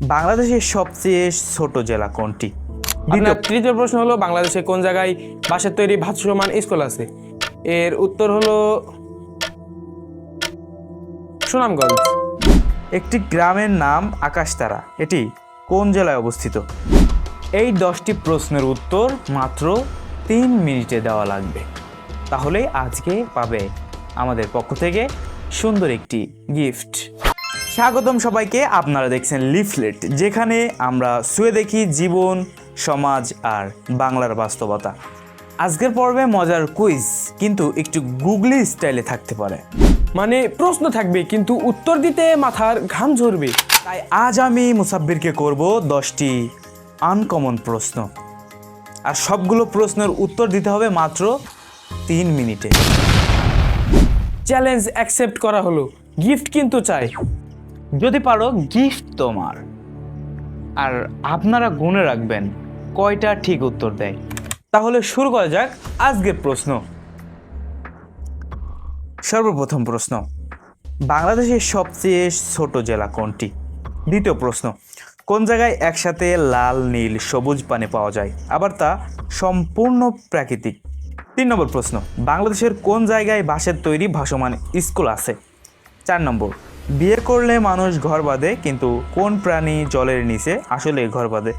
বাংলাদেশের সবচেয়ে ছোট জেলা কোনটি? আপনার তৃতীয় প্রশ্ন হলো বাংলাদেশে কোন জায়গায় বাঁশের তৈরি ভাসমান স্কুল আছে? এর উত্তর হলো সুনামগঞ্জ। একটি গ্রামের নাম আকাশতারা। এটি কোন জেলায় অবস্থিত? এই দশটি প্রশ্নের উত্তর মাত্র তিন মিনিটে দেওয়া লাগবে। তাহলে আজকে পাবে আমাদের পক্ষ থেকে সুন্দর একটি গিফট। স্বাগতম সবাইকে আপনারা দেখছেন লিফলেট যেখানে আমরা শুয়ে দেখি জীবন সমাজ আর বাংলার বাস্তবতা। আজকের পর্বে মজার কুইজ কিন্তু একটু গুগলি স্টাইলে থাকতে পারে। মানে প্রশ্ন থাকবে কিন্তু উত্তর দিতে মাথার ঘাম ঝরবে। তাই আজ আমি মুসাব্বিরকে করব দশটি আনকমন প্রশ্ন। আর সবগুলো প্রশ্নের উত্তর দিতে হবে মাত্র তিন মিনিটে। চ্যালেঞ্জ অ্যাকসেপ্ট করা হলো। গিফট কিন্তু চাই। যদি পারো গিফট তোমার। আর আপনারা গুনে রাখবেন, কয়টা ঠিক উত্তর দেয়। তাহলে শুরু করা যাক আজকের প্রশ্ন। সর্বপ্রথম প্রশ্ন, বাংলাদেশের সবচেয়ে ছোট জেলা কোনটি? দ্বিতীয় প্রশ্ন, কোন জায়গায় একসাথে লাল, নীল, সবুজ পানি পাওয়া যায়? আবার তা সম্পূর্ণ প্রাকৃতিক। তিন নম্বর প্রশ্ন, বাংলাদেশের কোন জায়গায় বাঁশের তৈরি ভাসমান স্কুল আছে? চার নম্বর বিয়ে করলে মানুষ ঘর বাঁধে, কিন্তু কোন প্রাণী জলের নিচে আসলে ঘর বাঁধে?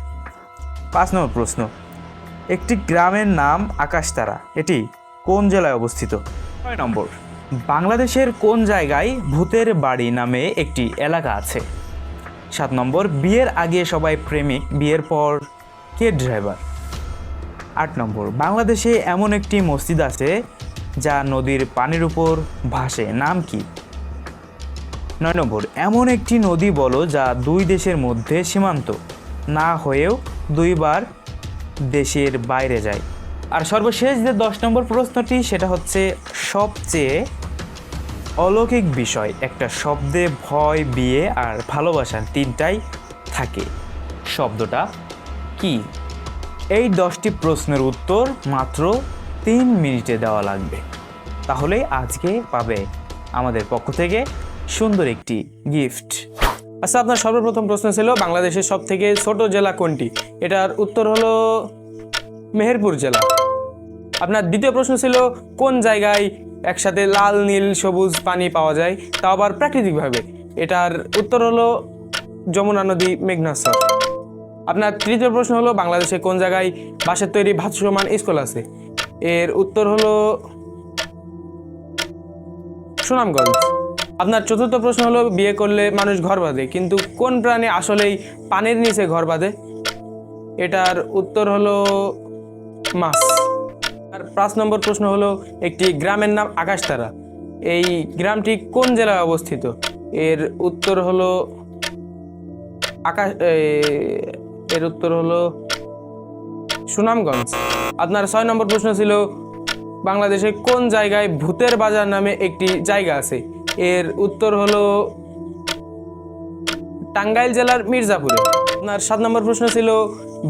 পাঁচ নম্বর প্রশ্ন। একটি গ্রামের নাম আকাশতারা। এটি কোন জেলায় অবস্থিত? ছয় নম্বর। বাংলাদেশের কোন জায়গায় ভূতের বাড়ি নামে একটি এলাকা আছে? সাত নম্বর, বিয়ের আগে সবাই প্রেমিক, বিয়ের পর কে ড্রাইভার? আট নম্বর, বাংলাদেশে এমন একটি মসজিদ আছে যা নদীর পানির উপর ভাসে। নাম কি? নয় নম্বর, এমন একটি নদী বলো যা দুই দেশের মধ্যে সীমান্ত, না হয়েও দুইবার দেশের বাইরে যায়। আর সর্বশেষ যে দশ নম্বর প্রশ্নটি, সেটা হচ্ছে সবচেয়ে অলৌকিক বিষয়। একটা শব্দে ভয়, বিয়ে আর ভালোবাসা তিনটাই থাকে। শব্দটা কি? এই দশটি প্রশ্নের উত্তর মাত্র তিন মিনিটে দেওয়া লাগবে। তাহলে আজকে পাবে আমাদের পক্ষ থেকে সুন্দর একটি গিফট আচ্ছা আপনার সর্বপ্রথম প্রশ্ন ছিল বাংলাদেশের সব থেকে ছোট জেলা কোনটি? এটার উত্তর হলো মেহেরপুর জেলা। আপনার দ্বিতীয় প্রশ্ন ছিল কোন জায়গায় একসাথে লাল, নীল, সবুজ পানি পাওয়া যায়? তা আবার প্রাকৃতিকভাবে। এটার উত্তর হলো যমুনা নদী মেঘনাসর আপনার তৃতীয় প্রশ্ন হলো বাংলাদেশে কোন জায়গায় বাঁশের তৈরি ভাসমান স্কুল আছে? এর উত্তর হলো সুনামগঞ্জ। আপনার চতুর্থ প্রশ্ন হলো, বিয়ে করলে মানুষ ঘর বাঁধে, কিন্তু কোন প্রাণী আসলেই পানির নিচে ঘর বাঁধে? এটার উত্তর হলো মাছ। আর পাঁচ নম্বর প্রশ্ন হলো, একটি গ্রামের নাম আকাশতারা। এই গ্রামটি কোন জেলায় অবস্থিত? এর উত্তর হলো আকাশ এর উত্তর হলো সুনামগঞ্জ। আপনার ছয় নম্বর প্রশ্ন ছিল, বাংলাদেশে কোন জায়গায় ভূতের বাজার নামে একটি জায়গা আছে? এর উত্তর হলো টাঙ্গাইল জেলার মির্জাপুরে। আপনার সাত নম্বর প্রশ্ন ছিল,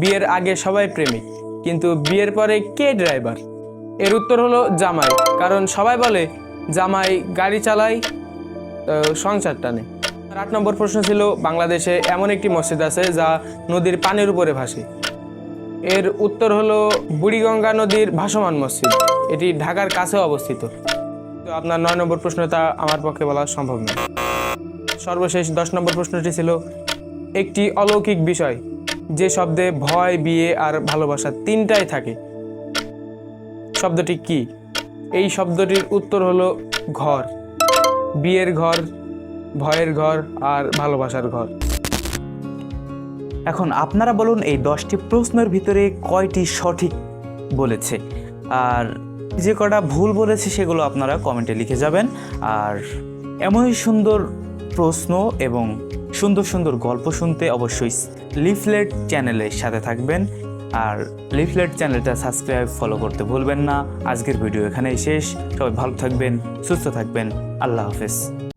বিয়ের আগে সবাই প্রেমিক, কিন্তু বিয়ের পরে কে ড্রাইভার? এর উত্তর হলো জামাই, কারণ সবাই বলে, জামাই গাড়ি চালায় সংসার টানে। আট নম্বর প্রশ্ন ছিল, বাংলাদেশে এমন একটি মসজিদ আছে যা নদীর পানির উপরে ভাসে। এর উত্তর হলো, বুড়িগঙ্গা নদীর ভাসমান মসজিদ। এটি ঢাকার কাছে অবস্থিত। তো আপনার নয় নম্বর প্রশ্নটা আমার পক্ষে বলা সম্ভব নয়। সর্বশেষ দশ নম্বর প্রশ্নটি ছিল, একটি অলৌকিক বিষয়, যে শব্দে ভয়, বিয়ে আর ভালোবাসা তিনটাই থাকে। শব্দটি কি? এই শব্দটির উত্তর হলো ঘর। বিয়ের ঘর, ভয়ের ঘর আর ভালোবাসার ঘর। এখন আপনারা বলুন এই দশটি প্রশ্নের ভিতরে কয়টি সঠিক বলেছে। আর যে কটা ভুল বলেছি সেগুলো আপনারা কমেন্টে লিখে যাবেন। আর এমনই সুন্দর প্রশ্ন এবং সুন্দর সুন্দর গল্প শুনতে অবশ্যই লিফলেট চ্যানেলের সাথে থাকবেন। আর লিফলেট চ্যানেলটা সাবস্ক্রাইব ফলো করতে ভুলবেন না। আজকের ভিডিও এখানেই শেষ। সবাই ভালো থাকবেন, সুস্থ থাকবেন। আল্লাহ হাফেজ।